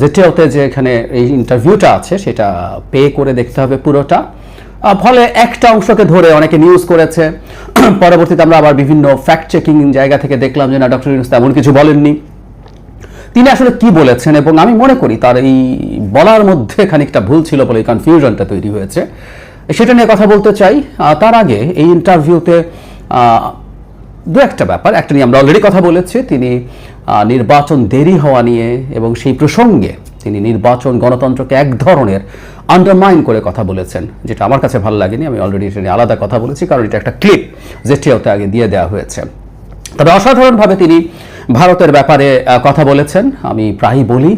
জেটিওতে যে এখানে এই ইন্টারভিউটা আছে, সেটা পে করে দেখতে হবে পুরোটা। ফলে একটা অংশকে ধরে অনেকে নিউজ করেছে। পরবর্তীতে আমরা আবার বিভিন্ন ফ্যাক্ট চেকিং জায়গা থেকে দেখলাম যে, না ডক্টর ইউনুস তেমন কিছু বলেননি। তিনি আসলে কি বলেছেন এবং আমি মনে করি তার এই বলার মধ্যে খানিকটা ভুল ছিল বলে কনফিউশনটা তৈরি হয়েছে। সেটা নিয়ে কথা বলতে চাই। তার আগে এই ইন্টারভিউতে দু একটা ব্যাপার, একটা নিয়ে আমরা অলরেডি কথা বলেছি। তিনি নির্বাচন দেরি হওয়া নিয়ে এবং সেই প্রসঙ্গে তিনি নির্বাচন গণতন্ত্রকে এক ধরনের আন্ডারমাইন করে কথা বলেছেন, যেটা আমার কাছে ভালো লাগেনি। আমি অলরেডি এটা নিয়ে আলাদা কথা বলেছি, কারণ এটা একটা ক্লিপ যেটিওতে আগে দিয়ে দেওয়া হয়েছে। তবে অসাধারণভাবে তিনি ভারতের ব্যাপারে কথা বলেছেন। আমি প্রায়ই বলি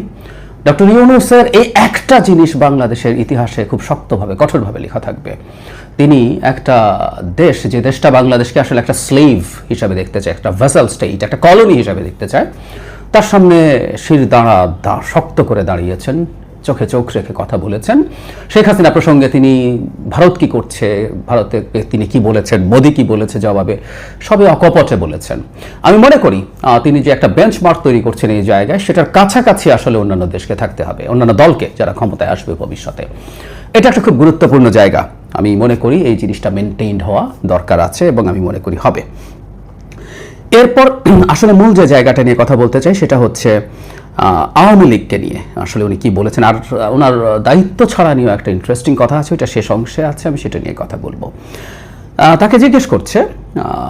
ডক্টর ইউনুসের এই একটা জিনিস বাংলাদেশের ইতিহাসে খুব শক্তভাবে, কঠোরভাবে লেখা থাকবে। তিনি একটা দেশ, যে দেশটা বাংলাদেশকে আসলে একটা স্লেভ হিসাবে দেখতে চায়, একটা ভেসাল স্টেট একটা কলোনি হিসাবে দেখতে চায়, তার সামনে শির দাঁড়া শক্ত করে দাঁড়িয়েছেন। চোখে চোখ রেখে কথা বলেছেন। শেখ হাসিনা প্রসঙ্গে তিনি ভারত কি করছে, ভারতে তিনি কি বলেছেন, মোদি কি বলেছে জবাবে, সবই অকপটে বলেছেন। আমি মনে করি তিনি যে একটা বেঞ্চমার্ক তৈরি করছেন এই জায়গায়, সেটার কাছাকাছি আসলে অন্যান্য দেশকে থাকতে হবে, অন্যান্য দলকে যারা ক্ষমতায় আসবে ভবিষ্যতে। এটা একটা খুব গুরুত্বপূর্ণ জায়গা। আমি মনে করি এই জিনিসটা মেনটেইনড হওয়া দরকার আছে এবং আমি মনে করি হবে। এরপর আসলে মূল যে জায়গাটা নিয়ে কথা বলতে চাই, সেটা হচ্ছে আওয়ামী লীগকে নিয়ে। আসলে উনি কি বলেছেন? আর ওনার দায়িত্ব ছাড়া নিয়েও একটা ইন্টারেস্টিং কথা আছে, ওইটা শেষ অংশে আছে, আমি সেটা নিয়ে কথা বলব। তাকে জিজ্ঞেস করছে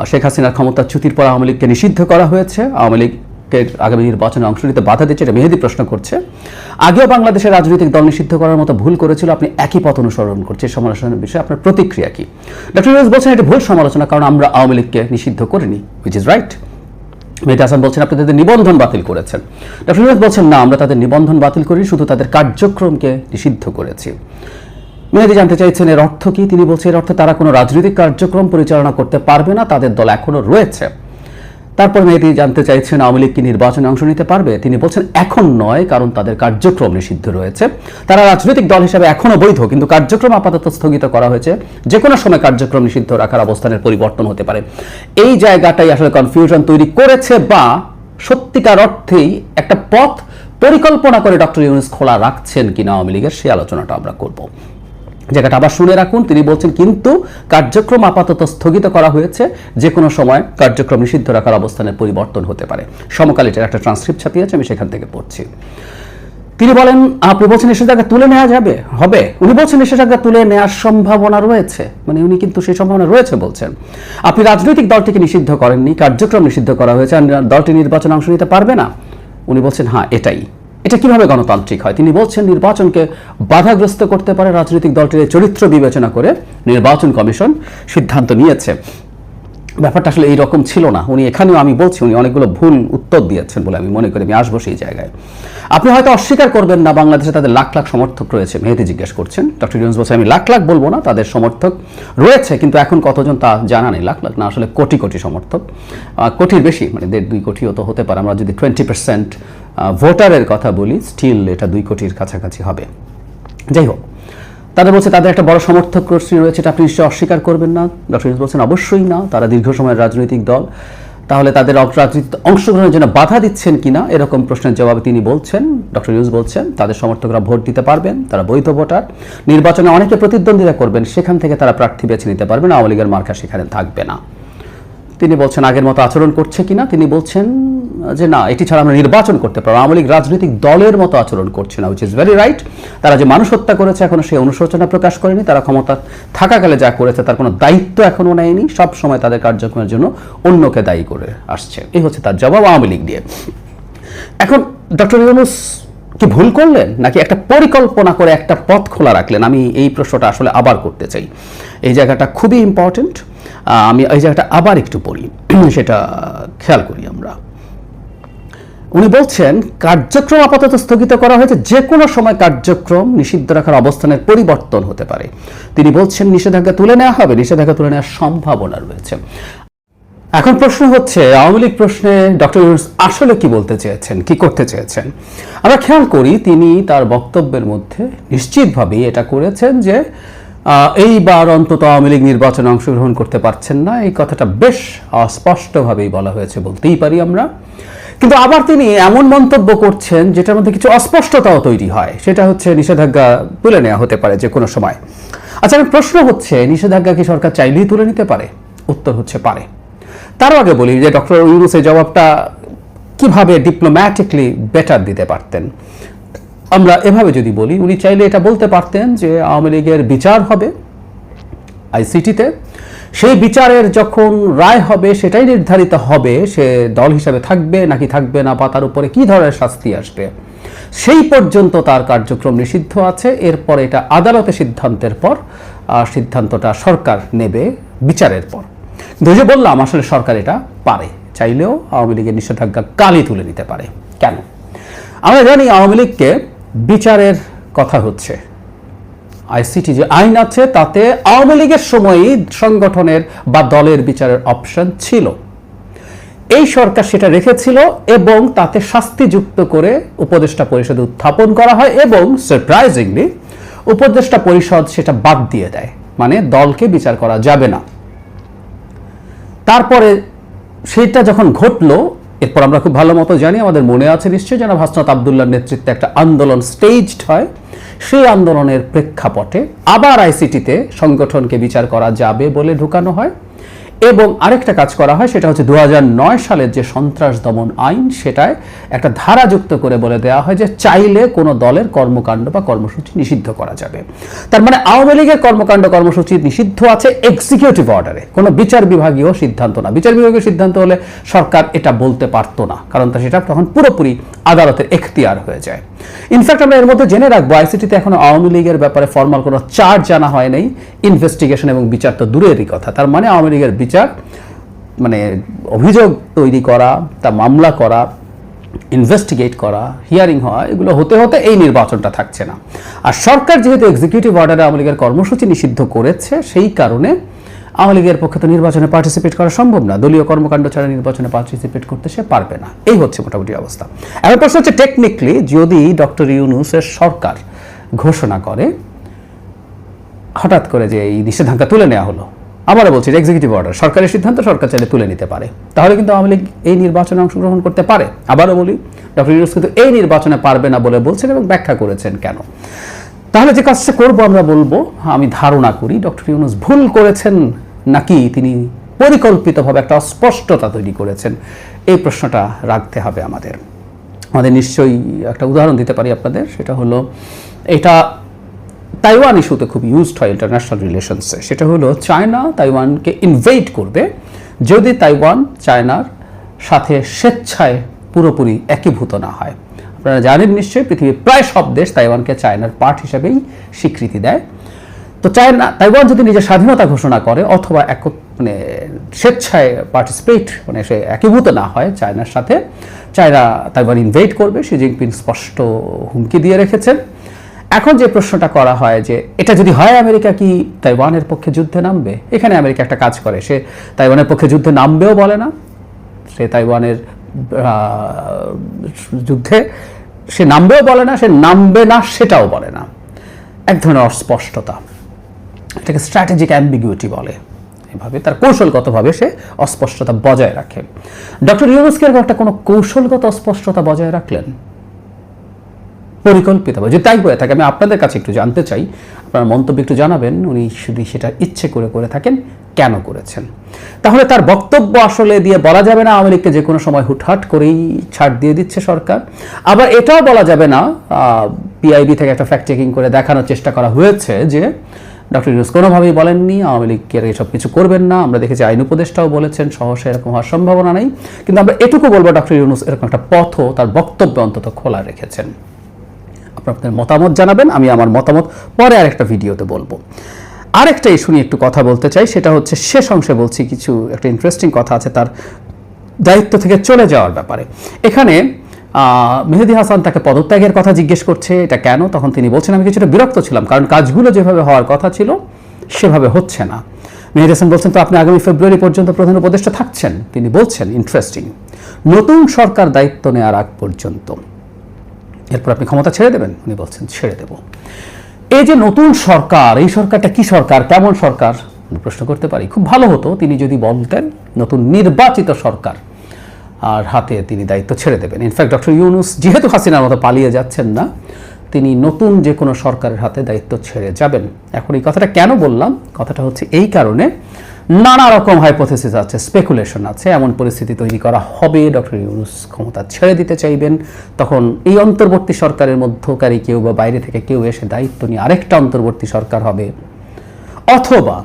শেখ হাসিনার ক্ষমতাচ্যুতির পর আওয়ামী লীগকে নিষিদ্ধ করা হয়েছে, আওয়ামী লীগকে আগামী নির্বাচনে অংশ নিতে বাধা দিচ্ছে, এটা মেহেদি প্রশ্ন করছে। আগেও বাংলাদেশের রাজনৈতিক দল নিষিদ্ধ করার মতো ভুল করেছিল, আপনি একই পথ অনুসরণ করছে সমালোচনার বিষয়ে আপনার প্রতিক্রিয়া কি? ডক্টর বলছেন, এটা ভুল সমালোচনা, কারণ আমরা আওয়ামী লীগকে নিষিদ্ধ করিনি which is right Mehedi Hasan বলছেন, আপনি তাদের নিবন্ধন বাতিল করেছেন। ডক্টর ইউনুস বলছেন, না, আমরা তাদের নিবন্ধন বাতিল করি, শুধু তাদের কার্যক্রমকে নিষিদ্ধ করেছি। মেহেদি জানতে চাইছেন, এর অর্থ কি? তিনি বলছেন, এর অর্থ তারা কোনো রাজনৈতিক কার্যক্রম পরিচালনা করতে পারবে না, তাদের দল এখনও রয়েছে। তারপর মেহেদি জানতে চাইছেন আওয়ামী লীগ কি নির্বাচনে অংশ নিতে পারবে? তিনি বলছেন, এখন নয়, কারণ তাদের কার্যক্রম নিষিদ্ধ রয়েছে। তারা রাজনৈতিক দল হিসেবে এখনও বৈধ, কিন্তু কার্যক্রম আপাতত স্থগিত করা হয়েছে। যে কোনো সময় কার্যক্রম নিষিদ্ধ রাখার অবস্থানের পরিবর্তন হতে পারে। এই জায়গাটাই আসলে কনফিউশন তৈরি করেছে বা সত্যিকার অর্থেই একটা পথ পরিকল্পনা করে ডক্টর ইউনুস খোলা রাখছেন কিনা আওয়ামী লীগের, সেই আলোচনাটা আমরা করব। জায়গাটা আবার শুনে রাখুন, তিনি বলছেন, কিন্তু কার্যক্রম আপাতত স্থগিত করা হয়েছে যে কোনো সময় কার্যক্রম নিষিদ্ধ রাখার অবস্থানের পরিবর্তন হতে পারে। সমকাল এটার একটা ট্রান্সক্রিপ্ট ছাপিয়েছে, আমি সেখান থেকে পড়ছি। তিনি বলেন, আপনি বলছেন নিষেধাজ্ঞা তুলে নেওয়া যাবে, হবে। উনি বলছেন নিষেধাজ্ঞা তুলে নেওয়ার সম্ভাবনা রয়েছে। মানে উনি কিন্তু সেই সম্ভাবনা রয়েছে বলছেন। আপনি রাজনৈতিক দলটিকে নিষিদ্ধ করেননি, কার্যক্রম নিষিদ্ধ করা হয়েছে দলটি নির্বাচনে অংশ নিতে পারবে না। উনি বলছেন হ্যাঁ এটাই। এটা কীভাবে গণতান্ত্রিক হয়? তিনি বলছেন, নির্বাচনকে বাধাগ্রস্ত করতে পারে রাজনৈতিক দলটির চরিত্র বিবেচনা করে নির্বাচন কমিশন সিদ্ধান্ত নিয়েছে। ব্যাপারটা আসলে এই রকম ছিল না। উনি এখানেও আমি বলছি, উনি অনেকগুলো ভুল উত্তর দিয়েছেন বলে আমি মনে করি। আমি আসব সেই জায়গায়। আপনি হয়তো অস্বীকার করবেন না, বাংলাদেশে তাদের লাখ লাখ সমর্থক রয়েছে, মেহেদি জিজ্ঞেস করছেন। ডক্টর ইউনুস বলছে আমি লাখ লাখ বলব না, তাদের সমর্থক রয়েছে, কিন্তু এখন কতজন তা জানা নেই। লাখ লাখ না, আসলে কোটি কোটি সমর্থক। কোটির বেশি মানে দেড় দুই কোটিও তো হতে পারে। আমরা যদি টোয়েন্টি পার্সেন্ট ভোটারের কথা বলি স্টিল এটা দুই কোটির কাছাকাছি হবে। যাই হোক তাদের বলছে তাদের একটা বড় সমর্থক গোষ্ঠী রয়েছে, এটা আপনি নিশ্চয়ই অস্বীকার করবেন না। ডক্টর ইউনুস বলছেন, অবশ্যই না, তারা দীর্ঘ সময়ের রাজনৈতিক দল। তাহলে তাদের রাজনীতিতে অংশগ্রহণের জন্য বাধা দিচ্ছেন কিনা? এরকম প্রশ্নের জবাবে তিনি বলছেন ডক্টর ইউনুস বলছেন, তাদের সমর্থকরা ভোট দিতে পারবেন, তারা বৈধ ভোটার। নির্বাচনে অনেকে প্রতিদ্বন্দ্বিতা করবেন, সেখান থেকে তারা প্রার্থী বেছে নিতে পারবেন। আওয়ামী লীগের মার্কা সেখানে থাকবে না। তিনি বলছেন আগের মতো আচরণ করছে কিনা, তিনি বলছেন যে না, এটি ছাড়া আমরা নির্বাচন করতে পারব আওয়ামী লীগ রাজনৈতিক দলের মতো আচরণ করছে না উইচ ইজ ভেরি রাইট তারা যে মানুষ হত্যা করেছে এখনও সেই অনুশোচনা প্রকাশ করেনি, তারা ক্ষমতা থাকাকালে যা করেছে তার কোনো দায়িত্ব এখনও নেয়নি, সব সময় তাদের কার্যক্রমের জন্য অন্যকে দায়ী করে আসছে। এই হচ্ছে তার জবাব আওয়ামী লীগ দিয়ে। এখন ডক্টর ইউনুস কি ভুল করলেন, নাকি একটা পরিকল্পনা করে একটা পথ খোলা রাখলেন? আমি এই প্রশ্নটা আসলে আবার করতে চাই। এই জায়গাটা খুবই ইম্পর্ট্যান্ট আমি এই জায়গাটা আবার একটু পড়ি সেটা খেয়াল করি আমরা। উনি বলছেন, কার্যক্রম আপাতত স্থগিত করা হয়েছে যে কোনো সময় কার্যক্রম নিষিদ্ধ রাখার অবস্থানের পরিবর্তন হতে পারে। তিনি বলছেন, নিষেধাজ্ঞা তুলে নেওয়া হবে, নিষেধাজ্ঞা তুলে নেওয়ার সম্ভাবনা রয়েছে। এখন প্রশ্ন হচ্ছে, আওয়ামী লীগ প্রশ্নে ডক্টর ইউনুস আসলে কি বলতে চেয়েছেন, কি করতে চেয়েছেন? আমরা খেয়াল করি, তিনি তার বক্তব্যের মধ্যে নিশ্চিতভাবেই এটা করেছেন যে এইবার অন্তত আওয়ামী লীগ নির্বাচনে অংশগ্রহণ করতে পারছেন না। এই কথাটা বেশ স্পষ্টভাবেই বলা হয়েছে বলতেই পারি আমরা। কিন্তু আবার তিনি এমন মন্তব্য করছেন যেটার মধ্যে কিছু অস্পষ্টতাও তৈরি হয়। সেটা হচ্ছে নিষেধাজ্ঞা তুলে নেওয়া হতে পারে যে কোনো সময়। আচ্ছা এখন প্রশ্ন হচ্ছে, নিষেধাজ্ঞা কি সরকার চাইলেই তুলে নিতে পারে? উত্তর হচ্ছে পারে। তারও আগে বলি যে ডক্টর ইউনুস এই জবাবটা কীভাবে ডিপ্লোম্যাটিকলি বেটার দিতে পারতেন? আমরা এভাবে যদি বলি, উনি চাইলে এটা বলতে পারতেন যে আওয়ামী লীগের বিচার হবে আইসিটিতে। সেই বিচারের যখন রায় হবে, সেটাই নির্ধারিত হবে, সে দল হিসাবে থাকবে নাকি থাকবে না বা তার উপরে কী ধরনের শাস্তি আসবে। সেই পর্যন্ত তার কার্যক্রম নিষিদ্ধ আছে। এরপর এটা আদালতে সিদ্ধান্তের পর সিদ্ধান্তটা সরকার নেবে বিচারের পর। কিন্তু ওই যে বললাম, আসলে সরকার এটা পারে। চাইলেও আওয়ামী লীগের নিষেধাজ্ঞা কালই তুলে নিতে পারে। কেন? আমরা জানি আওয়ামী লীগকে বিচারের কথা হচ্ছে। আইসিটি যে আইন আছে, তাতে আওয়ামী লীগের সময়ই সংগঠনের বা দলের বিচারের অপশন ছিল। এই সরকার সেটা রেখেছিল এবং তাতে শাস্তিযুক্ত করে উপদেষ্টা পরিষদ উত্থাপন করা হয় এবং সারপ্রাইজিংলি উপদেষ্টা পরিষদ সেটা বাদ দিয়ে দেয় মানে দলকে বিচার করা যাবে না। তারপরে সেটা যখন ঘটলো এরপর আমরা খুব ভালো মতো জানি, আমাদের মনে আছে নিশ্চয়ই যেন হাসনাত আবদুল্লার নেতৃত্বে একটা আন্দোলন স্টেজড হয়। সেই আন্দোলনের প্রেক্ষাপটে আবার আইসিটিতে সংগঠনকে বিচার করা যাবে বলে ঢুকানো হয়। এবং আরেকটা কাজ করা হয়, সেটা হচ্ছে দু হাজার নয় সালের যে সন্ত্রাস দমন আইন, সেটায় একটা ধারা যুক্ত করে বলে দেওয়া হয় যে চাইলে কোনো দলের কর্মকাণ্ড বা কর্মসূচি নিষিদ্ধ করা যাবে। তার মানে আওয়ামী লীগের কর্মকাণ্ড, কর্মসূচি নিষিদ্ধ আছে এক্সিকিউটিভ অর্ডারে কোনো বিচার বিভাগীয় সিদ্ধান্ত না। বিচার বিভাগীয় সিদ্ধান্ত হলে সরকার এটা বলতে পারতো না, কারণ তা সেটা তখন পুরোপুরি আদালতের এখতিয়ার হয়ে যায়। ইনফ্যাক্ট আমরা এর মধ্যে জেনে রাখব আইসিটিতে এখনও আওয়ামী লীগের ব্যাপারে ফর্মাল কোনো চার্জ জানা হয় নাই ইনভেস্টিগেশন এবং বিচার তো দূরেরই কথা। তার মানে আওয়ামী লীগের বিচার মানে অভিযোগ তৈরি করা, তা মামলা করা ইনভেস্টিগেট করা হিয়ারিং হওয়া, এগুলো হতে হতে এই নির্বাচনটা থাকছে না। আর সরকার যেহেতু এক্সিকিউটিভ অর্ডারে আওয়ামী লীগের কর্মসূচি নিষিদ্ধ করেছে, সেই কারণে আওয়ামী লীগের পক্ষে তো নির্বাচনে পার্টিসিপেট করা সম্ভব না। দলীয় কর্মকাণ্ড ছাড়া নির্বাচনে পার্টিসিপেট করতে সে পারবে না। এই হচ্ছে মোটামুটি অবস্থা। এখন প্রশ্ন হচ্ছে টেকনিক্যালি যদি ডক্টর ইউনুসের সরকার ঘোষণা করে, হঠাৎ করে যে এই নিষেধাজ্ঞা তুলে নেওয়া হলো আবারও বলছি এক্সিকিউটিভ অর্ডার সরকারের সিদ্ধান্ত সরকার চাইলে তুলে নিতে পারে। তাহলে কিন্তু আওয়ামী লীগ এই নির্বাচনে অংশগ্রহণ করতে পারে। আবারও বলি, ডক্টর ইউনুস কিন্তু এই নির্বাচনে পারবে না বলে বলছেন এবং ব্যাখ্যা করেছেন কেন? তাহলে যে কাজটা করব আমরা বলব, আমি ধারণা করি, ডক্টর ইউনুস ভুল করেছেন নাকি তিনি পরিকল্পিতভাবে একটা অস্পষ্টতা তৈরি করেছেন, এই প্রশ্নটা রাখতে হবে আমাদের। আমাদের নিশ্চয়ই একটা উদাহরণ দিতে পারি আপনাদের, সেটা হলো, এটা তাইওয়ান ইস্যুতে খুব ইউজড হয় ইন্টারন্যাশনাল রিলেশনসে সেটা হলো চায়না তাইওয়ানকে ইনভেট করবে যদি তাইওয়ান চায়নার সাথে স্বেচ্ছায় পুরোপুরি একীভূত না হয়। আপনারা জানেন নিশ্চয়ই পৃথিবীর প্রায় সব দেশ তাইওয়ানকে চায়নার পার্ট হিসেবেই স্বীকৃতি দেয়। তো চায়না, তাইওয়ান যদি নিজের স্বাধীনতা ঘোষণা করে অথবা এক মানে স্বেচ্ছায় পার্টিসিপেট মানে সে একীভূত না হয় চায়নার সাথে, চায়না তাইওয়ান ইনভেট করবে, শি জিনপিং স্পষ্ট হুমকি দিয়ে রেখেছেন। এখন যে প্রশ্নটা করা হয় যে এটা যদি হয় আমেরিকা কি তাইওয়ানের পক্ষে যুদ্ধে নামবে? এখানে আমেরিকা একটা কাজ করে, সে তাইওয়ানের পক্ষে যুদ্ধে নামবেও বলে না। সে তাইওয়ানের যুদ্ধে সে নামবেও বলে না, সে নামবে না সেটাও বলে না। এক ধরনের অস্পষ্টতা। এটাকে স্ট্র্যাটেজিক অ্যাম্বিগুইটি বলে। এভাবে তার কৌশলগতভাবে সে অস্পষ্টতা বজায় রাখে। ডক্টর ইউনুসকে একটা কোনো কৌশলগত অস্পষ্টতা বজায় রাখলেন? পরিকল্পিতভাবে যদি তাই করে থাকে, আমি আপনাদের কাছে একটু জানতে চাই, আপনার মন্তব্য একটু জানাবেন, উনি যদি সেটা ইচ্ছে করে করে থাকেন, কেন করেছেন? তাহলে তার বক্তব্য আসলে দিয়ে বলা যাবে না লীগকে যে কোনো সময় হুটহাট করেই ছাড় দিয়ে দিচ্ছে সরকার। আবার এটাও বলা যাবে না পিআইবি থেকে একটা ফ্যাক্ট চেকিং করে দেখানোর চেষ্টা করা হয়েছে যে ডক্টর ইউনুস কোনোভাবেই বলেননি, আওয়ামী লীগের এসব কিছু করবেন না। আমরা দেখেছি আইন উপদেষ্টাও বলেছেন, সহসা এরকম হওয়ার সম্ভাবনা নেই। কিন্তু আমরা এটুকু বলব ডক্টর ইউনুস এরকম একটা পথও তার বক্তব্য অন্তত খোলা রেখেছেন। আপনার মতামত জানাবেন, আমি আমার মতামত পরে আরেকটা ভিডিওতে বলব। আরেকটা ইস্যু নিয়ে একটু কথা বলতে চাই, সেটা হচ্ছে শেষ অংশে বলছি কিছু, একটা ইন্টারেস্টিং কথা আছে তার দায়িত্ব থেকে চলে যাওয়ার ব্যাপারে। এখানে মেহেদি হাসান তাকে পদত্যাগের কথা জিজ্ঞেস করছে, এটা কেন? তখন তিনি বলছেন, আমি কিছুটা বিরক্ত ছিলাম, কারণ কাজগুলো যেভাবে হওয়ার কথা ছিল, সেভাবে হচ্ছে না। মেহেদি হাসান বলছেন, তো আপনি আগামী ফেব্রুয়ারি পর্যন্ত প্রধান উপদেষ্টা থাকছেন? তিনি বলছেন ইন্টারেস্টিং নতুন সরকার দায়িত্ব নেওয়ার আগ পর্যন্ত। এরপর আপনি ক্ষমতা ছেড়ে দেবেন, উনি বলছেন, ছেড়ে দেব। এই যে নতুন সরকার, এই সরকারটা কি সরকার, কেমন সরকার? প্রশ্ন করতে পারি, খুব ভালো হতো তিনি যদি বলতেন নতুন নির্বাচিত সরকার, আর হাতে তিনি দায়িত্ব ছেড়ে দেবেন। ইনফ্যাক্ট ডক্টর ইউনুস যেহেতু হাসিনার মতো পালিয়ে যাচ্ছেন না, তিনি নতুন যে কোনো সরকারের হাতে দায়িত্ব ছেড়ে যাবেন। এখন এই কথাটা কেন বললাম? কথাটা হচ্ছে এই কারণে নানা রকম হাইপোথেসিস আছে স্পেকুলেশন আছে, এমন পরিস্থিতি তৈরি করা হবে। ডক্টর ইউনুস ক্ষমতা ছেড়ে দিতে চাইবেন। তখন এই অন্তর্বর্তী সরকারের মধ্যকারী কেউ বা বাইরে থেকে কেউ এসে দায়িত্ব নিয়ে আরেকটা অন্তর্বর্তী সরকার হবে। অথবা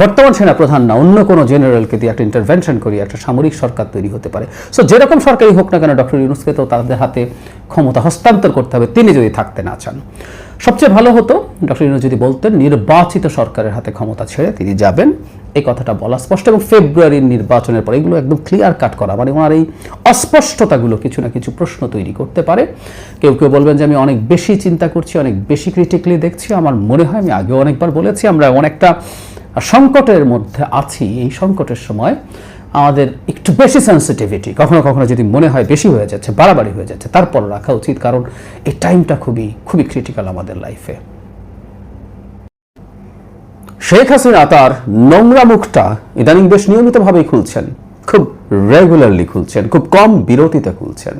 বর্তমান সেনা প্রধান না, অন্য কোনো জেনারেলকে দিয়ে একটা ইন্টারভেনশন করি একটা সামরিক সরকার তৈরি হতে পারে। সো যেরকম সরকারই হোক না কেন, ডক্টর ইউনুসকে তো তাদের হাতে ক্ষমতা হস্তান্তর করতে হবে। তিনি যদি থাকতে না চান। সবচেয়ে ভালো হতো, ডক্টর ইউনুস যদি বলতেন, নির্বাচিত সরকারের হাতে ক্ষমতা ছেড়ে তিনি যাবেন। এই কথাটা বলা স্পষ্ট এবং ফেব্রুয়ারির নির্বাচনের পর এগুলো একদম ক্লিয়ার কাট করা মানে ওনার এই অস্পষ্টতাগুলো কিছু না কিছু প্রশ্ন তৈরি করতে পারে। কেউ কেউ বলবেন যে আমি অনেক বেশি চিন্তা করছি, অনেক বেশি ক্রিটিক্যালি দেখছি। আমার মনে হয়, আমি আগেও অনেকবার বলেছি, আমরা অনেকটা সংকটের মধ্যে আছি। এই সংকটের সময় আমাদের একটু বেশি সেন্সিটিভিটি কখনো কখনো যদি মনে হয় বেশি হয়ে যাচ্ছে, বাড়াবাড়ি হয়ে যাচ্ছে তারপর রাখা উচিত, কারণ এই টাইমটা খুবই খুবই ক্রিটিক্যাল আমাদের লাইফে শেখ হাসিনা তার নোংরা মুখটা ইদানিং বেশ নিয়মিতভাবেই খুলছেন, খুব রেগুলারলি খুলছেন, খুব কম বিরতিতে খুলছেন।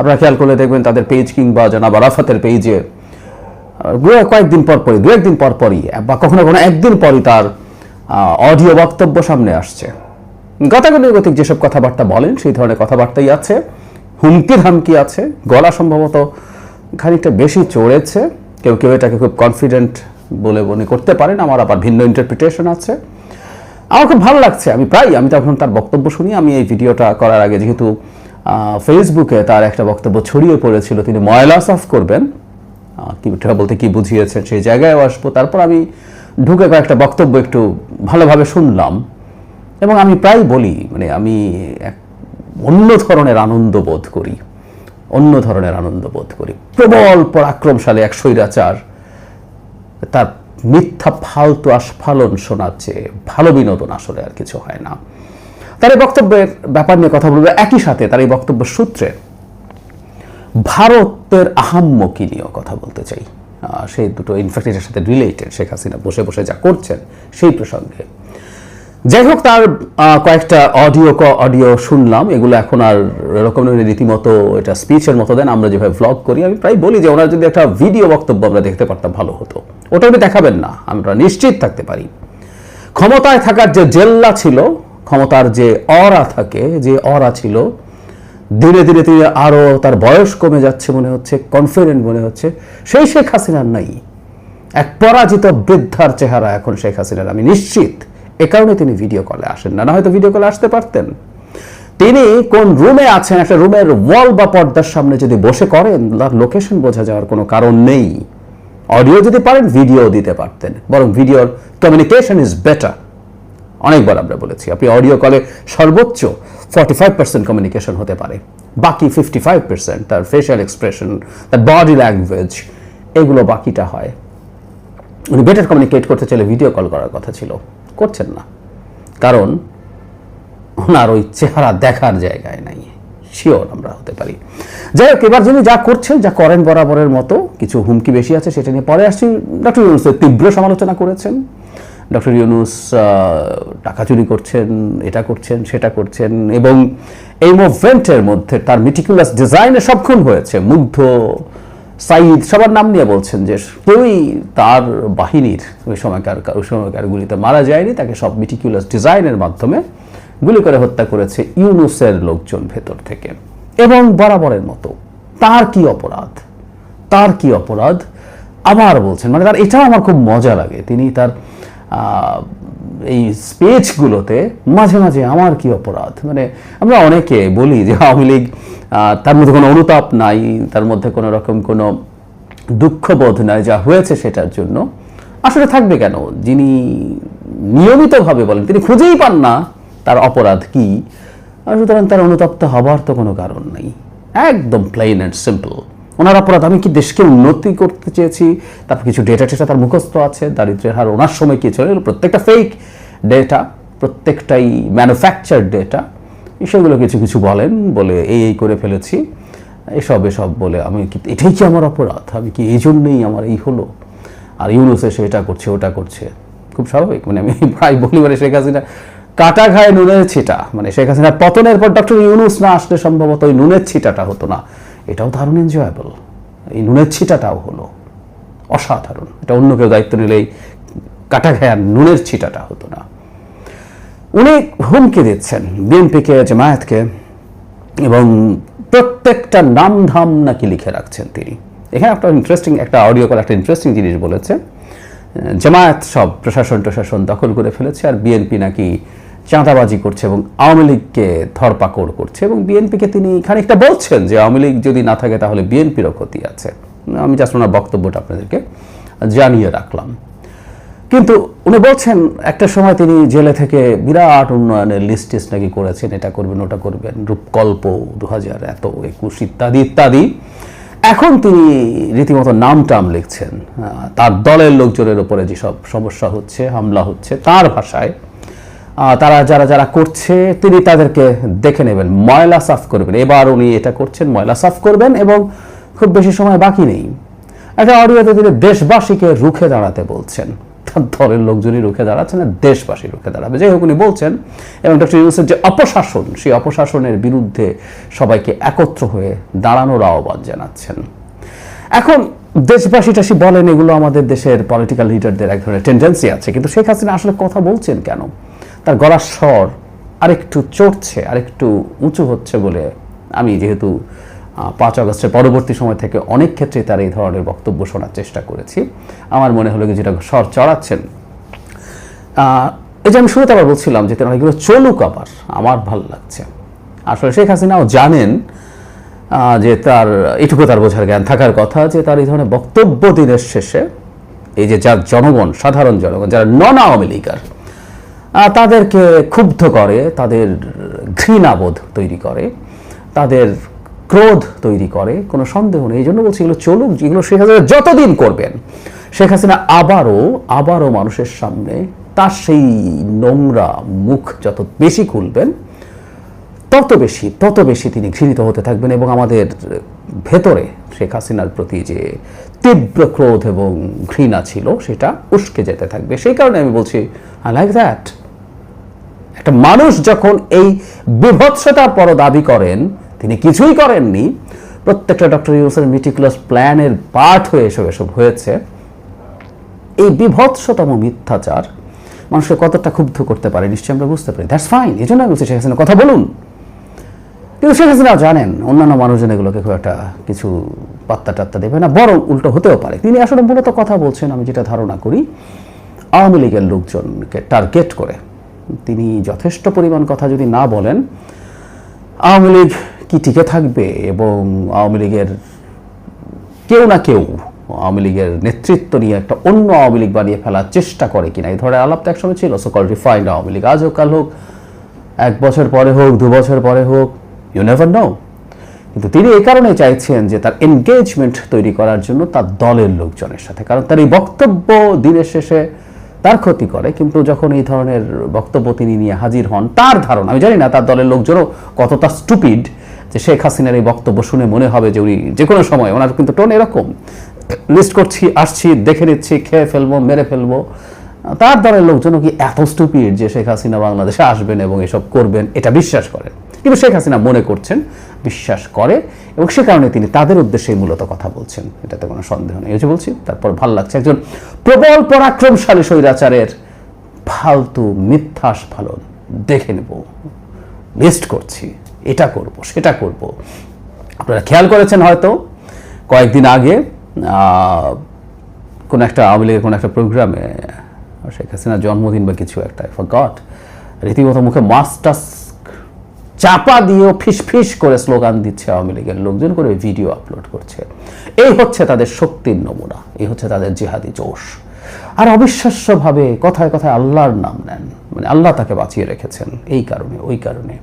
আপনারা খেয়াল করলে দেখবেন তাদের পেজ কিংবা জানাব আরাফাতের পেজে কয়েকদিন পর পরই, দু, একদিন পর পরই, বা কখনো কখনো একদিন পরই তার অডিও বক্তব্য সামনে আসছে। গতাগতিক যেসব কথাবার্তা বলেন, সেই ধরনের কথাবার্তাই আছে। হুমকি ধামকি আছে। গলা সম্ভবত খানিকটা বেশি চড়েছে। কেউ কেউ এটাকে খুব কনফিডেন্ট বলে মনে করতে পারেন। আমার আবার ভিন্ন ইন্টারপ্রিটেশন আছে। আমার খুব ভালো লাগছে। আমি প্রায়, আমি তখন তার বক্তব্য শুনি। আমি এই ভিডিওটা করার আগে যেহেতু ফেসবুকে তার একটা বক্তব্য ছড়িয়ে পড়েছিল, তিনি ময়লা সাফ করবেন। কি বলতে কি বুঝিয়েছেন সেই জায়গায় আসব। তারপর আমি ঢুকে কয়েকটা বক্তব্য একটু ভালোভাবে শুনলাম। এবং আমি প্রায় বলি মানে আমি এক অন্য ধরনের আনন্দ বোধ করি, অন্য ধরনের আনন্দ বোধ করি। প্রবল, পরাক্রমশালী এক স্বৈরাচার, তার মিথ্যা, ফালতু আস্ফালন শোনার চেয়ে ভালো বিনোদন আসলে আর কিছু হয় না। তার এই বক্তব্যের ব্যাপার নিয়ে কথা বলব একই সাথে, তার এই বক্তব্য সূত্রে ভারতের আহাম্মকি নিয়েও কথা বলতে চাই। সেই দুটো ইনফ্যাক্ট এটার সাথে রিলেটেড শেখ হাসিনা বসে বসে যা করছেন, সেই প্রসঙ্গে যাই হোক তার কয়েকটা অডিও ক অডিও শুনলাম। এগুলো এখন আর এরকম রীতিমতো এটা স্পিচের মতো দেন। আমরা যেভাবে ভ্লগ করি, আমি প্রায় বলি যে ওনার যদি একটা ভিডিও বক্তব্য আমরা দেখতে পারতাম, ভালো হতো। ওটা উনি দেখাবেন না, আমরা নিশ্চিত থাকতে পারি। ক্ষমতায় থাকার যে জেল্লা ছিল, ক্ষমতার যে অরা থাকে, যে অরা ছিল, ধীরে ধীরে ধীরে আরও তার বয়স কমে যাচ্ছে মনে হচ্ছে কনফিডেন্ট মনে হচ্ছে। সেই শেখ হাসিনার নাই। এক পরাজিত বৃদ্ধার চেহারা এখন শেখ হাসিনার, আমি নিশ্চিত। এ কারণে তিনি ভিডিও কলে আসেন না। না হয়তো ভিডিও কলে আসতে পারতেন। তিনি কোন রুমে আছেন, একটা রুমের ওয়াল বা পর্দার সামনে যদি বসে করেন, তার লোকেশন বোঝা যাওয়ার কোনো কারণ নেই। অডিও যদি পারেন ভিডিও দিতে পারতেন। বরং ভিডিওর কমিউনিকেশন ইজ বেটার অনেকবার আমরা বলেছি, আপনি অডিও কলে সর্বোচ্চ ফর্টি ফাইভ পার্সেন্ট কমিউনিকেশন হতে পারে। বাকি ফিফটি ফাইভ পার্সেন্ট তার ফেশিয়াল এক্সপ্রেশন তার বডি ল্যাঙ্গুয়েজ এগুলো বাকিটা হয়। উনি বেটার কমিউনিকেট করতে চাইলে ভিডিও কল করার কথা ছিল। করছেন না। কারণ ওনার ওই চেহারা দেখার জায়গায় নাই। শিওর আমরা হতে পারি। যাই হোক, এবার যিনি যা করছেন, যা করেন বরাবরের মতো, কিছু হুমকি বেশি আছে, সেটা নিয়ে পরে আসছি। ডক্টর ইউনুসের তীব্র সমালোচনা করেছেন। ডক্টর ইউনুস টাকা চুরি করছেন, এটা করছেন, সেটা করছেন এবং এই মুভমেন্টের মধ্যে তার মিটিকুলাস ডিজাইনে সক্ষম হয়েছে। মুগ্ধ সাইদ সবার নাম নিয়ে বলছেন যে কেউই তার বাহিনীর ওই সময়কার ওই সময়কার গুলিতে মারা যায়নি, তাকে সব মিটিকুলাস ডিজাইনের মাধ্যমে গুলি করে হত্যা করেছে ইউনুসের লোকজন ভেতর থেকে। এবং বরাবরের মতো তার কি অপরাধ? তার কি অপরাধ? আবার বলছেন মানে তার এটাও আমার খুব মজা লাগে, তিনি তার এই স্পেচগুলোতে মাঝে মাঝে আমার কি অপরাধ? মানে আমরা অনেকে বলি যে আওয়ামী লীগ তার মধ্যে কোনো অনুতাপ নাই, তার মধ্যে কোনো রকম কোনো দুঃখবোধ নাই যা হয়েছে সেটার জন্য। আসলে থাকবে কেন? যিনি নিয়মিতভাবে বলেন, তিনি খুঁজেই পান না তার অপরাধ কি। সুতরাং তার অনুতপ্ত হবার তো কোনো কারণ নেই। একদম প্লেন অ্যান্ড সিম্পল ওনার অপরাধ, আমি কি দেশকে উন্নতি করতে চেয়েছি? তারপর কিছু ডেটা টেটা তার মুখস্থ আছে, দারিদ্রের হার ওনার সময় কি ছিল? প্রত্যেকটা ফেক ডেটা প্রত্যেকটাই ম্যানুফ্যাকচার ডেটা সেগুলো কিছু কিছু বলেন, বলে এই এই করে ফেলেছি। এসব এসব বলে আমি কি, এটাই কি আমার অপরাধ? আমি কি এই জন্যই আমার এই হলো? আর ইউনুস এসে এটা করছে, ওটা করছে। খুব স্বাভাবিক মানে আমি প্রায় বলি মানে শেখ হাসিনা কাটা ঘায়ে নুনের ছিটা। মানে শেখ হাসিনার পতনের পর ডক্টর ইউনুস না আসলে সম্ভবত ওই নুনের ছিটাটা হতো না। এটাও দারুণ এনজয়েবল এই নুনের ছিটাটাও হলো। অসাধারণ। এটা অন্য কেউ দায়িত্ব নিলেই কাটা ঘায়া নুনের ছিটাটা হতো না। উনি হুমকি দিচ্ছেন বিএনপিকে, জামায়াতকে, এবং প্রত্যেকটা নাম ধাম নাকি লিখে রাখছেন তিনি। এখানে একটা ইন্টারেস্টিং একটা অডিও কল একটা ইন্টারেস্টিং জিনিস বলেছে। জামায়াত সব প্রশাসন টশাসন দখল করে ফেলেছে আর বিএনপি নাকি চাঁদাবাজি করছে এবং আওয়ামী লীগকে ধরপাকড় করছে এবং বিএনপিকে তিনি খানিকটা বলছেন যে আওয়ামী লীগ যদি না থাকে তাহলে বিএনপিরও ক্ষতি আছে। আমি জাস্ট ওনার বক্তব্যটা আপনাদেরকে জানিয়ে রাখলাম। কিন্তু উনি বলছেন, একটা সময় তিনি জেলে থেকে বিরাট উন্নয়নের লিস্ট নাকি করেছেন, এটা করবেন, ওটা করবেন, রূপকল্প দু হাজার এত একুশ ইত্যাদি ইত্যাদি। এখন তিনি রীতিমতো নাম টাম লিখছেন তার দলের লোকজনের ওপরে যেসব সমস্যা হচ্ছে, হামলা হচ্ছে, তার ভাষায় তারা যারা যারা করছে, তিনি তাদেরকে দেখে নেবেন, ময়লা সাফ করবেন। এবার উনি এটা করছেন, ময়লা সাফ করবেন এবং খুব বেশি সময় বাকি নেই। একটা অডিওতে তিনি দেশবাসীকে রুখে দাঁড়াতে বলছেন। তার দলের লোকজনই রুখে দাঁড়াচ্ছে না দেশবাসী রুখে দাঁড়াবে। যাই হোক, উনি বলছেন, এবং ডক্টর ইউনুসের যে অপশাসন, সেই অপশাসনের বিরুদ্ধে সবাইকে একত্র হয়ে দাঁড়ানোর আহ্বান জানাচ্ছেন। এখন দেশবাসী টাসি বলেন, এগুলো আমাদের দেশের পলিটিক্যাল লিডারদের এক ধরনের টেন্ডেন্সি আছে, কিন্তু শেখ হাসিনা আসলে কথা বলছেন কেন? তার গলার স্বর আরেকটু চড়ছে, আরেকটু উঁচু হচ্ছে বলে আমি যেহেতু পাঁচ আগস্টের পরবর্তী সময় থেকে অনেক ক্ষেত্রে তার এই ধরনের বক্তব্য শোনার চেষ্টা করেছি। আমার মনে হলো যেটা স্বর চড়াচ্ছেন এই যে আমি শুরুতে আবার বলছিলাম যে তেনারা এগুলো চলুক আবার, আমার ভালো লাগছে। আসলে শেখ হাসিনাও জানেন যে তার, এটুকু তার বোঝার জ্ঞান থাকার কথা যে তার এই ধরনের বক্তব্য দিনের শেষে এই যে যার জনগণ, সাধারণ জনগণ, যারা নন আওয়ামী লীগার তাদেরকে ক্ষুব্ধ করে, তাদের ঘৃণাবোধ তৈরি করে, তাদের ক্রোধ তৈরি করে, কোনো সন্দেহ নেই। এই জন্য বলছি, এগুলো চলুক, এগুলো শেখ হাসিনা যতদিন করবেন। শেখ হাসিনা আবারও আবারও মানুষের সামনে তার সেই নোংরা মুখ যত বেশি খুলবেন, তত বেশি তত বেশি তিনি ঘৃণিত হতে থাকবেন এবং আমাদের ভেতরে শেখ হাসিনার প্রতি যে তীব্র ক্রোধ এবং ঘৃণা ছিল, সেটা উস্কে যেতে থাকবে। সেই কারণে আমি বলছি আই লাইক দ্যাট একটা মানুষ যখন এই বিভৎসতার পর দাবি করেন তিনি কিছুই করেননি। প্রত্যেকটা ডক্টর ইউসের মিটিকুলাস প্ল্যানের পার্ট হয়ে এসব এসব হয়েছে। এই বিভৎসতম মিথ্যাচার মানুষকে কতটা ক্ষুব্ধ করতে পারে নিশ্চয়ই আমরা বুঝতে পারি। দ্যাটস ফাইন এই জন্য আমি বলছি, শেখ হাসিনা কথা বলুন। কিন্তু শেখ হাসিনা জানেন, অন্যান্য মানুষজন এগুলোকে খুব একটা কিছু পাত্তা টাত্তা দেবে না, বরং উল্টো হতেও পারে। তিনি আসলে মূলত কথা বলছেন, আমি যেটা ধারণা করি, আওয়ামী লীগের লোকজনকে টার্গেট করে। তিনি যথেষ্ট পরিমাণ কথা যদি না বলেন, আওয়ামী লীগ কি টিকে থাকবে এবং আওয়ামী লীগের কেউ না কেউ আওয়ামী লীগের নেতৃত্ব নিয়ে একটা অন্য আওয়ামী লীগ বানিয়ে ফেলার চেষ্টা করে কিনা? এই ধরনের আলাপ তো একসময় ছিল সকল রিফাইন্ড আওয়ামী লীগ। আজ হোক কাল হোক, এক বছর পরে হোক, দু বছর পরে হোক ইউ নেভার নো কিন্তু তিনি এই কারণে চাইছেন যে তার এনগেজমেন্ট তৈরি করার জন্য তার দলের লোকজনের সাথে। কারণ তার এই বক্তব্য দিনের শেষে তার ক্ষতি করে, কিন্তু যখন এই ধরনের বক্তব্য তিনি নিয়ে হাজির হন, তার ধারণা, আমি জানি না তার দলের লোকজনও কতটা স্টুপিড যে শেখ হাসিনার এই বক্তব্য শুনে মনে হবে যে উনি যে কোনো সময় ওনার কিন্তু টোন এরকম। লিস্ট করছি, আসছি, দেখে নিচ্ছি, খেয়ে ফেলব, মেরে ফেলব। তার দলের লোকজনও কি এত স্টুপিড যে শেখ হাসিনা বাংলাদেশে আসবেন এবং এসব করবেন, এটা বিশ্বাস করেন। কিন্তু শেখ হাসিনা মনে করছেন, বিশ্বাস করে এবং সে কারণে তিনি তাদের উদ্দেশ্যেই মূলত কথা বলছেন, এটাতে কোনো সন্দেহ নেই। যে বলছি, তারপর ভালো লাগছে একজন প্রবল পরাক্রমশালী স্বৈরাচারের ফালতু মিথ্যাস ফালন দেখে নেব। লিস্ট করছি। এটা করব, সেটা করব। আপনারা খেয়াল করেছেন হয়তো, কয়েকদিন আগে কোনো একটা আওয়ামী লীগের কোনো একটা প্রোগ্রামে শেখ হাসিনার জন্মদিন বা কিছু একটা গট রীতিমতো মুখে মাস্টাস চাপা দিয়েও ফিস ফিস করে স্লোগান দিচ্ছে আওয়ামী লীগের লোকজন করে ভিডিও আপলোড করছে। এই হচ্ছে তাদের শক্তির নমুনা, এই হচ্ছে তাদের জিহাদি জোশ। আর অবিশ্বাস্যভাবে কথায় কথায় আল্লাহর নাম নেন মানে আল্লাহ তাকে বাঁচিয়ে রেখেছেন, এই কারণে, ওই কারণে।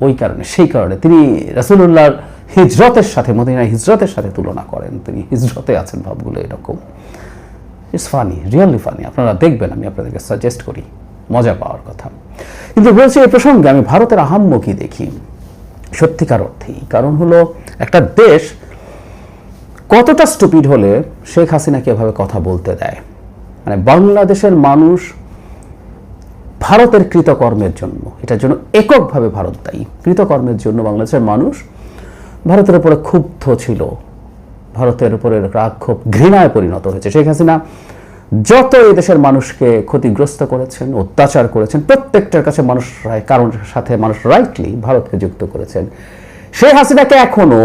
ওই কারণে, সেই কারণে তিনি রাসুলুল্লাহর হিজরতের সাথে মদিনা হিজরতের সাথে তুলনা করেন। তিনি হিজরতে আছেন, ভাবগুলো এরকম। ইটস ফানি রিয়েলি ফানি আপনারা দেখবেন, আমি আপনাদেরকে সাজেস্ট করি। মজা পাওয়ার কথা। কিন্তু বলছি, এই প্রসঙ্গে আমি ভারতের আহাম্মকি দেখি। সত্যিকার অর্থেই। কারণ হলো, একটা দেশ কতটা স্টুপিড হলে শেখ হাসিনাকে এভাবে কথা বলতে দেয়? মানে বাংলাদেশের মানুষ ভারতের কৃতকর্মের জন্য। এটার জন্য এককভাবে ভারত দায়ী। কৃতকর্মের জন্য বাংলাদেশের মানুষ ভারতের উপরে ক্ষুব্ধ ছিল। ভারতের উপরে রাগ ঘৃণায় পরিণত হয়েছে। শেখ হাসিনা যত এই দেশের মানুষকে ক্ষতিগ্রস্ত করেছেন, অত্যাচার করেছেন, প্রত্যেকটার কাছে মানুষ কারণ সাথে মানুষ রাইটলি ভারতকে যুক্ত করেছেন, শেখ হাসিনাকে এখনও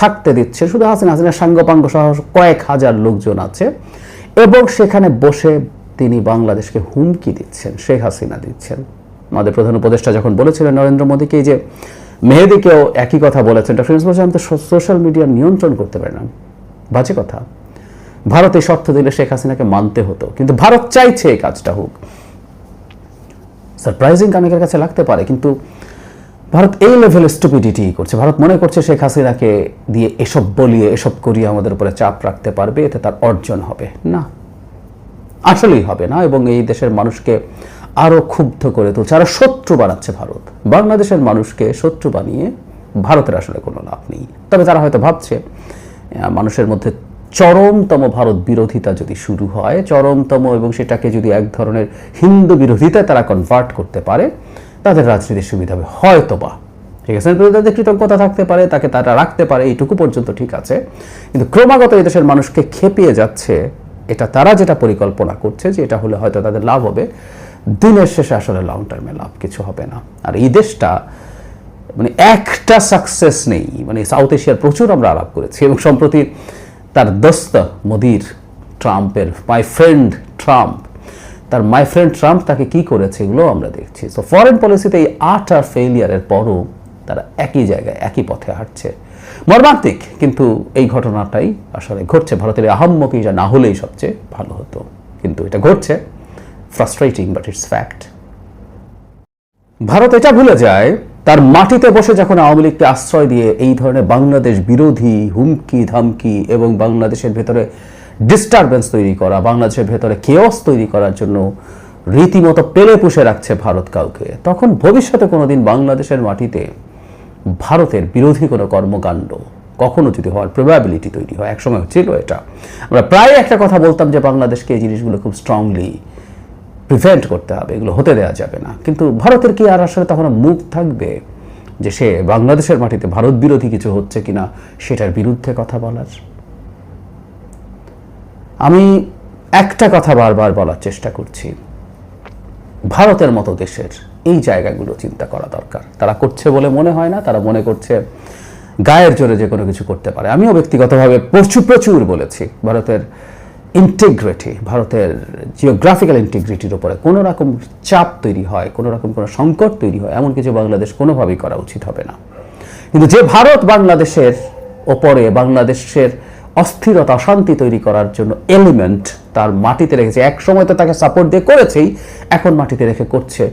থাকতে দিচ্ছে। শুধু হাসিনা হাসিনা সাঙ্গপাঙ্গ সহ কয়েক হাজার লোকজন আছে এবং সেখানে বসে তিনি বাংলাদেশকে হুমকি দিচ্ছেন, শেখ হাসিনা দিচ্ছেন। আমাদের প্রধান উপদেষ্টা যখন বলেছিলেন নরেন্দ্র মোদীকে যে মেহেদিকেও একই কথা বলেছেন, ডক্টর বলছেন, আমি তো সোশ্যাল মিডিয়া নিয়ন্ত্রণ করতে পারি না। বাজে কথা। ভারত শর্ত দিলে শেখ হাসিনাকে মানতে হতো, কিন্তু ভারত চাইছে এই কাজটা হোক। সারপ্রাইজিং কামিকের কাছে লাগতে পারে, কিন্তু ভারত এই লেভেলে স্টুপিডিটি করছে। ভারত মনে করছে শেখ হাসিনাকে দিয়ে এসব বলিয়ে, এসব করিয়ে আমাদের উপরে চাপ রাখতে পারবে, এতে তার অর্জন হবে। না। আসলেই হবে না এবং এই দেশের মানুষকে আরও ক্ষুব্ধ করে তুলছে, আরও শত্রু বানাচ্ছে ভারত। বাংলাদেশের মানুষকে শত্রু বানিয়ে ভারতের আসলে কোনো লাভ নেই। তবে তারা হয়তো ভাবছে মানুষের মধ্যে চরমতম ভারত বিরোধিতা যদি শুরু হয়, চরমতম এবং সেটাকে যদি এক ধরনের হিন্দু বিরোধিতায় তারা কনভার্ট করতে পারে, তাদের রাজনীতির সুবিধা হবে হয়তো বা ঠিক আছে? তাদের কৃতজ্ঞতা থাকতে পারে, তাকে তারা রাখতে পারে, এইটুকু পর্যন্ত ঠিক আছে। কিন্তু ক্রমাগত এই দেশের মানুষকে খেপিয়ে যাচ্ছে এটা তারা যেটা পরিকল্পনা করছে যে এটা হলে হয়তো তাদের লাভ হবে। দিনের শেষে আসলে লং টার্মে লাভ কিছু হবে না। আর এই দেশটা মানে একটা সাকসেস নেই। মানে সাউথ এশিয়ার প্রচুর আমরা আলাপ করেছি এবং সম্প্রতি তার দস্ত মোদির ট্রাম্পের মাই ফ্রেন্ড ট্রাম্প, তার মাই ফ্রেন্ড ট্রাম্প তাকে কি করেছে এগুলো আমরা দেখছি। সো ফরেন পলিসিতে এই আট আর ফেইলিয়ারের পরও তারা একই জায়গায়, একই পথে হাঁটছে। মর্মান্তিক, কিন্তু এই ঘটনাটাই আসলে ঘটছে। ভারতের আহাম্মকি যা না হলেই সবচেয়ে ভালো হতো। কিন্তু এটা ঘটছে। Frustrating but it's fact Bharat এটা ভুলে যায়, তার মাটিতে বসে যখন আওয়ামী লীগকে আশ্রয় দিয়ে এই ধরনের বাংলাদেশ বিরোধী হুমকি, ধামকি এবং বাংলাদেশের ভেতরে ডিস্টারবেন্স তৈরি করা, বাংলাদেশের ভেতরে কেওস তৈরি করার জন্য রীতিমতো পেলে পুষে রাখছে ভারত কাউকে, তখন ভবিষ্যতে কোনোদিন বাংলাদেশের মাটিতে ভারতের বিরোধী কোনো কর্মকাণ্ড কখনো যদি হওয়ার প্রবাবিলিটি তৈরি হয়, একসময় ছিল এটা। আমরা প্রায় একটা কথা বলতাম যে বাংলাদেশকে এই জিনিসগুলো খুব স্ট্রংলি প্রিভেন্ট করতে হবে, এগুলো হতে দেওয়া যাবে না। কিন্তু ভারতের কি আর আসলে তখন মুখ থাকবে যে সে বাংলাদেশের মাটিতে ভারত বিরোধী কিছু হচ্ছে কিনা, সেটার বিরুদ্ধে কথা বলার? আমি একটা কথা বারবার বলার চেষ্টা করছি। ভারতের মতো দেশের এই জায়গাগুলো চিন্তা করা দরকার। তারা করছে বলে মনে হয় না, তারা মনে করছে গায়ের জোরে যে কোনো কিছু করতে পারে। আমিও ব্যক্তিগতভাবে প্রচুর প্রচুর বলেছি, ভারতের ইন্টিগ্রিটি ভারতের জিওগ্রাফিক্যাল ইন্টিগ্রিটির উপরে কোনো রকম চাপ তৈরি হয়, কোনো রকম কোনো সংকট তৈরি হয়, এমন কিছু বাংলাদেশ কোনোভাবেই করা উচিত হবে না। কিন্তু যে ভারত বাংলাদেশের ওপরে বাংলাদেশের অস্থিরতা, অশান্তি তৈরি করার জন্য এলিমেন্ট তার মাটিতে রেখেছে। এক সময় তো তাকে সাপোর্ট দিয়ে করেছেই, এখন মাটিতে রেখে করছে।